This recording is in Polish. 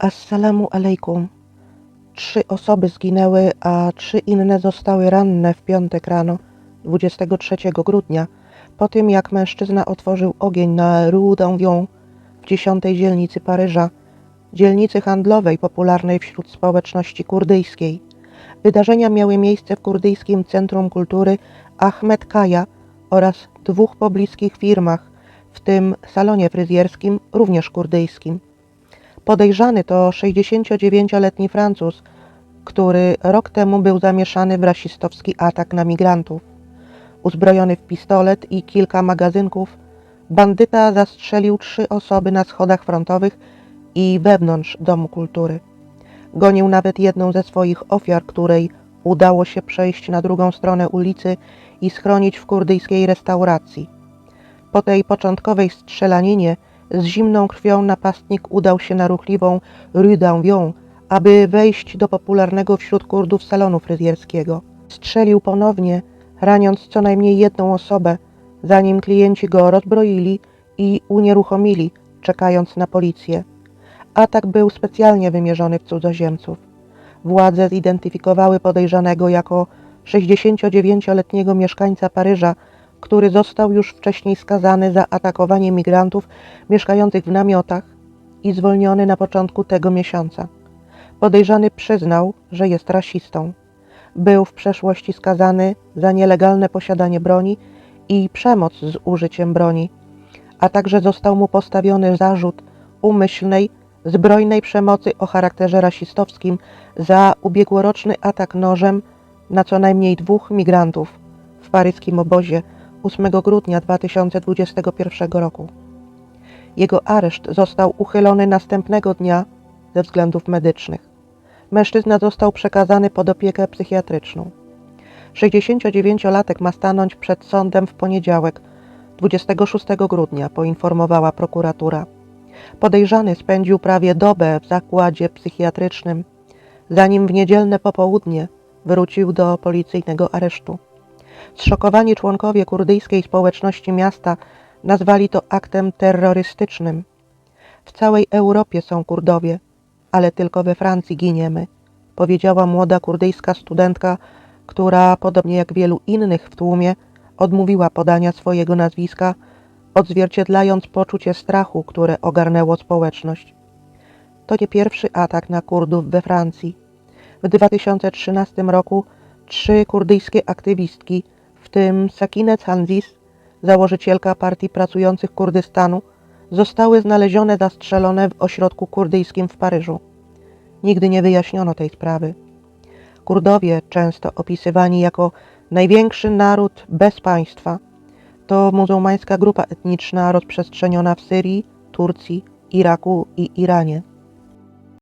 Assalamu alaikum. Trzy osoby zginęły, a trzy inne zostały ranne w piątek rano 23 grudnia po tym, jak mężczyzna otworzył ogień na Rue d'Envion w dziesiątej dzielnicy Paryża, dzielnicy handlowej popularnej wśród społeczności kurdyjskiej. Wydarzenia miały miejsce w kurdyjskim Centrum Kultury Ahmed Kaya oraz dwóch pobliskich firmach, w tym salonie fryzjerskim, również kurdyjskim. Podejrzany to 69-letni Francuz, który rok temu był zamieszany w rasistowski atak na migrantów. Uzbrojony w pistolet i kilka magazynków, bandyta zastrzelił trzy osoby na schodach frontowych i wewnątrz Domu Kultury. Gonił nawet jedną ze swoich ofiar, której udało się przejść na drugą stronę ulicy i schronić w kurdyjskiej restauracji. Po tej początkowej strzelaninie z zimną krwią napastnik udał się na ruchliwą Rue d'Envion, aby wejść do popularnego wśród Kurdów salonu fryzjerskiego. Strzelił ponownie, raniąc co najmniej jedną osobę, zanim klienci go rozbroili i unieruchomili, czekając na policję. Atak był specjalnie wymierzony w cudzoziemców. Władze zidentyfikowały podejrzanego jako 69-letniego mieszkańca Paryża, który został już wcześniej skazany za atakowanie migrantów mieszkających w namiotach i zwolniony na początku tego miesiąca. Podejrzany przyznał, że jest rasistą. Był w przeszłości skazany za nielegalne posiadanie broni i przemoc z użyciem broni, a także został mu postawiony zarzut umyślnej, zbrojnej przemocy o charakterze rasistowskim za ubiegłoroczny atak nożem na co najmniej dwóch migrantów w paryskim obozie 8 grudnia 2021 roku. Jego areszt został uchylony następnego dnia ze względów medycznych. Mężczyzna został przekazany pod opiekę psychiatryczną. 69-latek ma stanąć przed sądem w poniedziałek, 26 grudnia, poinformowała prokuratura. Podejrzany spędził prawie dobę w zakładzie psychiatrycznym, zanim w niedzielne popołudnie wrócił do policyjnego aresztu. Zszokowani członkowie kurdyjskiej społeczności miasta nazwali to aktem terrorystycznym. W całej Europie są Kurdowie, ale tylko we Francji giniemy, powiedziała młoda kurdyjska studentka, która, podobnie jak wielu innych w tłumie, odmówiła podania swojego nazwiska, odzwierciedlając poczucie strachu, które ogarnęło społeczność. To nie pierwszy atak na Kurdów we Francji. W 2013 roku trzy kurdyjskie aktywistki, w tym Sakinet Hanzis, założycielka Partii Pracujących Kurdystanu, zostały znalezione zastrzelone w ośrodku kurdyjskim w Paryżu. Nigdy nie wyjaśniono tej sprawy. Kurdowie, często opisywani jako największy naród bez państwa, to muzułmańska grupa etniczna rozprzestrzeniona w Syrii, Turcji, Iraku i Iranie.